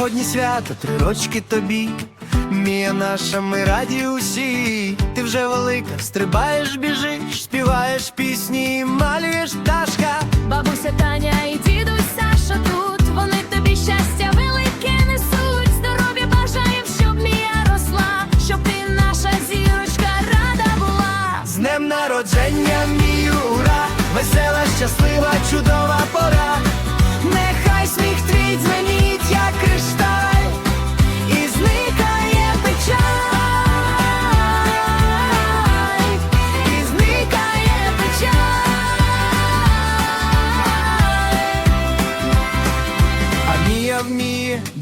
свято, три рочки тобі. Мія наша, ми раді усі. Ти вже велика, стрибаєш, біжиш, співаєш пісні, малюєш пташка. Бабуся Таня і дідусь Саша тут. Вони тобі щастя велике несуть. Здоров'я бажаєм, щоб мія росла, щоб ти наша зірочка рада була. З днем народження, мій ура, весела, щаслива, чудова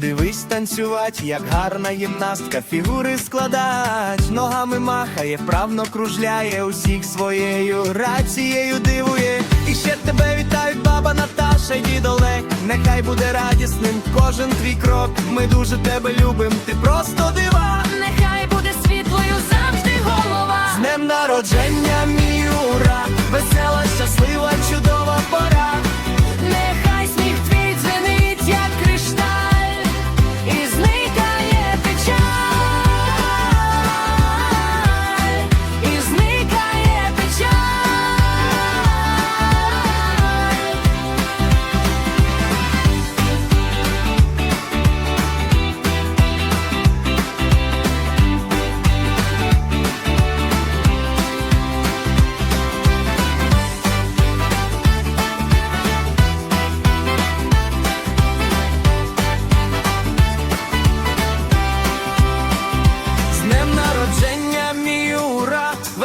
дивись танцювать, як гарна гімнастка, фігури складать, ногами махає, вправно кружляє, усіх своєю рацією дивує. І ще тебе вітають баба Наташа й дід Олег. Нехай буде радісним кожен твій крок. Ми дуже тебе любим, ти просто дива. Нехай буде світлою завжди голова. З днем народження,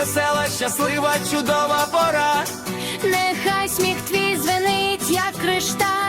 весела, щаслива, чудова пора. Нехай сміх твій звенить, як кришталь,